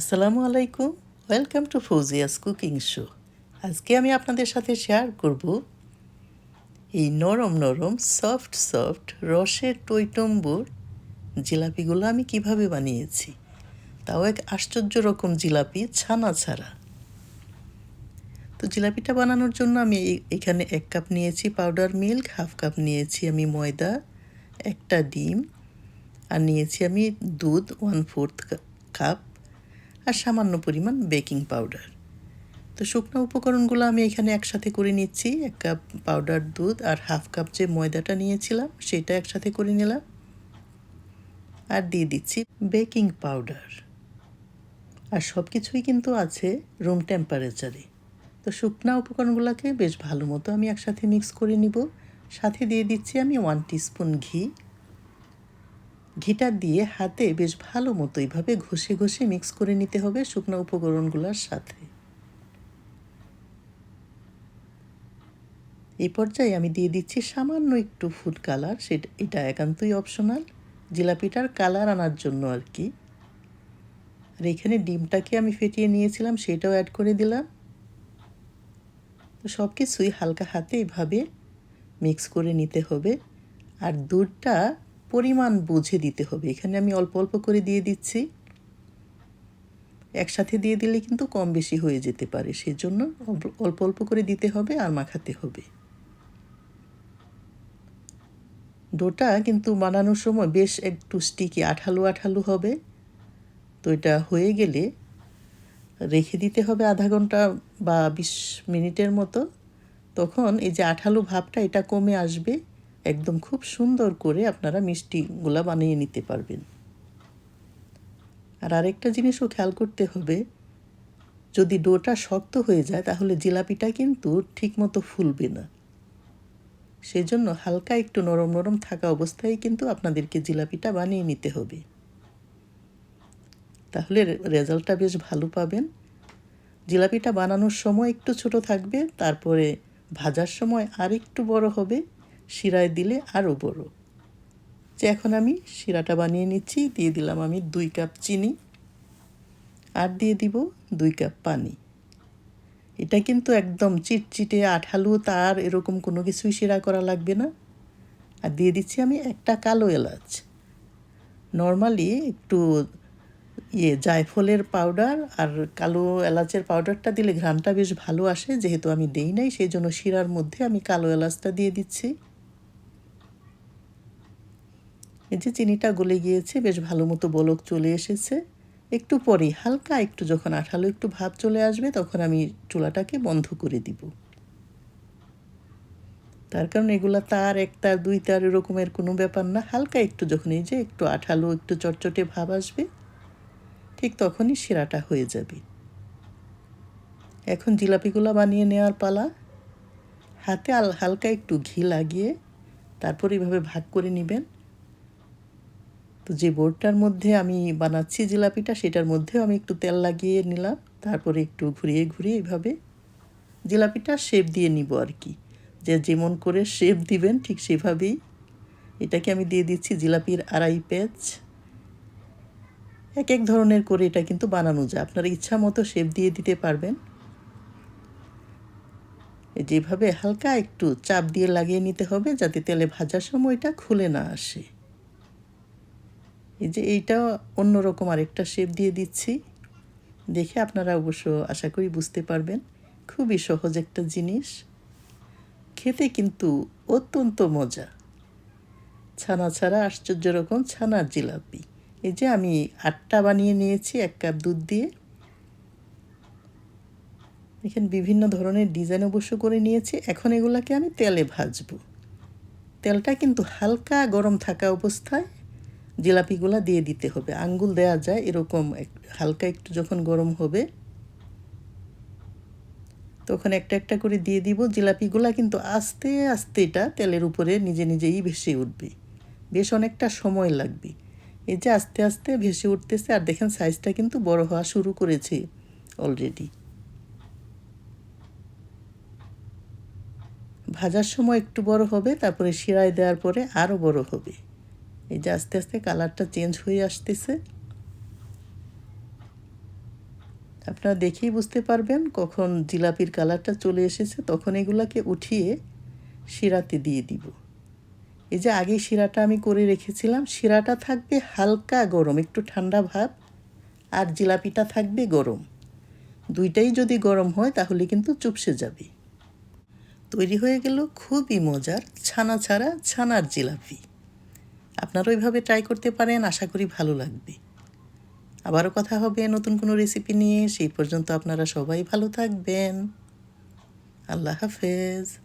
আসসালামু আলাইকুম। Welcome to Fauzia's cooking show আজকে আমি আপনাদের সাথে শেয়ার করব এই নরম নরম সফট সফট রসের টইটম্বুর জিলাপিগুলো আমি কীভাবে বানিয়েছি। তাও এক আশ্চর্য রকম জিলাপি, ছানা ছাড়া। তো জিলাপিটা বানানোর জন্য আমি এখানে এক কাপ নিয়েছি পাউডার মিল্ক হাফ কাপ নিয়েছি আমি ময়দা, একটা ডিম, আর নিয়েছি আমি দুধ ওয়ান ফোর্থ কাপ আর সামান্য পরিমাণ বেকিং পাউডার। তো শুকনো উপকরণগুলো আমি এখানে একসাথে করে নিচ্ছি। এক কাপ পাউডার দুধ আর হাফ কাপ যে ময়দাটা নিয়েছিলাম, সেটা একসাথে করে নিলাম। আর দিয়ে দিচ্ছি বেকিং পাউডার। আর সব কিছুই কিন্তু আছে রুম টেম্পারেচারে। তো শুকনা উপকরণগুলোকে বেশ ভালো মতো আমি একসাথে মিক্স করে নিব। সাথে দিয়ে দিচ্ছি আমি ওয়ান টিস্পুন ঘি। ঘিটা দিয়ে হাতে বেশ ভালো মতো এইভাবে ঘষে ঘষে মিক্স করে নিতে হবে শুকনো উপকরণগুলোর সাথে। এই পর্যায়ে আমি দিয়ে দিচ্ছি সামান্য একটু ফুড কালার সেটা এটা একান্তই অপশনাল। জিলাপিটার কালার আনার জন্য আর কি। আর এখানে ডিমটাকে আমি ফেটিয়ে নিয়েছিলাম, সেটাও অ্যাড করে দিলাম। তো সব কিছুই হালকা হাতে এভাবে মিক্স করে নিতে হবে। আর দুধটা পরিমাণ বুঝে দিতে হবে। এখানে আমি অল্প অল্প করে দিয়ে দিচ্ছি। একসাথে দিয়ে দিলে কিন্তু কম বেশি হয়ে যেতে পারে। সেজন্য অল্প- অল্প করে দিতে হবে আর মাখাতে হবে। ডোটা কিন্তু বানানোর সময় বেশ একটু স্টিকি আঠালো আঠালো হবে। তো এটা হয়ে গেলে রেখে দিতে হবে আধা ঘণ্টা বা বিশ মিনিটের মতো। তখন এই যে আঠালো ভাবটা এটা কমে আসবে। একদম খুব সুন্দর করে আপনারা মিষ্টিগুলা বানিয়ে নিতে পারবেন। আর আরেকটা জিনিসও খেয়াল করতে হবে, যদি ডোটা শক্ত হয়ে যায় তাহলে জিলাপিটা কিন্তু ঠিকমতো ফুলবে না। সেজন্য হালকা একটু নরম নরম থাকা অবস্থায় কিন্তু আপনাদেরকে জিলাপিটা বানিয়ে নিতে হবে। তাহলে রেজাল্টটা বেশ ভালো পাবেন। জিলাপিটা বানানোর সময় একটু ছোট থাকবে, তারপরে ভাজার সময় আর একটু বড় হবে। শিরায় দিলে আরও বড় যে এখন আমি শিরাটা বানিয়ে নিচ্ছি, দিয়ে দিলাম আমি দুই কাপ চিনি আর দিয়ে দিব দুই কাপ পানি। এটা কিন্তু একদম চিটচিটে আঠালু তার এরকম কোনো কিছুই শিরা করা লাগবে না। আর দিয়ে দিচ্ছি আমি একটা কালো এলাচ। নর্মালি একটু ইয়ে জায়ফলের পাউডার আর কালো এলাচের পাউডারটা দিলে ঘ্রাণটা বেশ ভালো আসে, যেহেতু আমি দেই নাই, সেই জন্য শিরার মধ্যে আমি কালো এলাচটা দিয়ে দিচ্ছি। এই যে চিনিটা গলে গিয়েছে, বেশ ভালো মতো বলক চলে এসেছে। একটু পরেই, হালকা একটু যখন আঠালো একটু ভাব চলে আসবে, তখন আমি চুলাটাকে বন্ধ করে দিব। তার কারণ এগুলো তার, এক তার, দুই তার এরকমের কোনো ব্যাপার না। হালকা একটু যখন এই যে একটু আঠালো, একটু চটচটে ভাব আসবে, ঠিক তখনই শিরাটা হয়ে যাবে। এখন জিলাপিগুলো বানিয়ে নেওয়ার পালা। হাতে আল, হালকা একটু ঘি লাগিয়ে, তারপর এইভাবে ভাগ করে নেবেন। তো যে বোর্ডটার মধ্যে আমি বানাচ্ছি জিলাপিটা, সেটার মধ্যেও আমি একটু তেল লাগিয়ে নিলাম। তারপরে একটু ঘুরিয়ে ঘুরিয়ে এইভাবে জিলাপিটা শেপ দিয়ে নিব আর কি। যে যেমন করে শেপ দিবেন, ঠিক সেভাবেই এটাকে আমি দিয়ে দিচ্ছি জিলাপির আড়াই পেঁচ এক এক ধরনের করে এটা কিন্তু বানানো যায়। আপনার ইচ্ছা মতো শেপ দিয়ে দিতে পারবেন। যেভাবে হালকা একটু চাপ দিয়ে লাগিয়ে নিতে হবে যাতে তেলে ভাজার সময় এটা খুলে না আসে। এই যে এইটা অন্যরকম আরেকটা শেপ দিয়ে দিচ্ছি। দেখে আপনারা অবশ্য আশা করি বুঝতে পারবেন। খুবই সহজ একটা জিনিস। খেতে কিন্তু অত্যন্ত মজা। ছানা ছাড়া আশ্চর্য রকম ছানার জিলাপি। এই যে আমি আটটা বানিয়ে নিয়েছি, এক কাপ দুধ দিয়ে। এখানে বিভিন্ন ধরনের ডিজাইন অবশ্য করে নিয়েছি। এখন এগুলাকে আমি তেলে ভাজবো। তেলটা কিন্তু হালকা গরম থাকা অবস্থায় জিলাপিগুলা দিয়ে দিতে হবে। আঙ্গুল দেয়া যায় এরকম হালকা একটু যখন গরম হবে, তখন একটা একটা করে দিয়ে দিব। জিলাপিগুলা কিন্তু আস্তে আস্তে এটা তেলের উপরে নিজে নিজেই ভেসে উঠবে। বেশ অনেকটা সময় লাগবে। এই যে আস্তে আস্তে ভেসে উঠতেছে, আর দেখেন সাইজটা কিন্তু বড় হওয়া শুরু করেছে অলরেডি ভাজার সময় একটু বড় হবে, তারপরে শিরায় দেওয়ার পরে আরও বড় হবে। এই যে আস্তে আস্তে কালারটা চেঞ্জ হয়ে আসতেছে। আপনারা দেখেই বুঝতে পারবেন কখন জিলাপির কালারটা চলে এসেছে, তখন এগুলাকে উঠিয়ে শিরাতে দিয়ে দিব। এই যে আগে শিরাটা আমি করে রেখেছিলাম, শিরাটা থাকবে হালকা গরম, একটু ঠান্ডা ভাব, আর জিলাপিটা থাকবে গরম। দুইটাই যদি গরম হয়, তাহলে কিন্তু চুপসে যাবে। তৈরি হয়ে গেল খুবই মজার, ছানা ছাড়া ছানার জিলাপি। আপনারা ওইভাবে ট্রাই করতে পারেন, আশা করি ভালো লাগবে। আবারও কথা হবে নতুন কোনো রেসিপি নিয়ে, সেই পর্যন্ত আপনারা সবাই ভালো থাকবেন। আল্লাহ হাফেজ।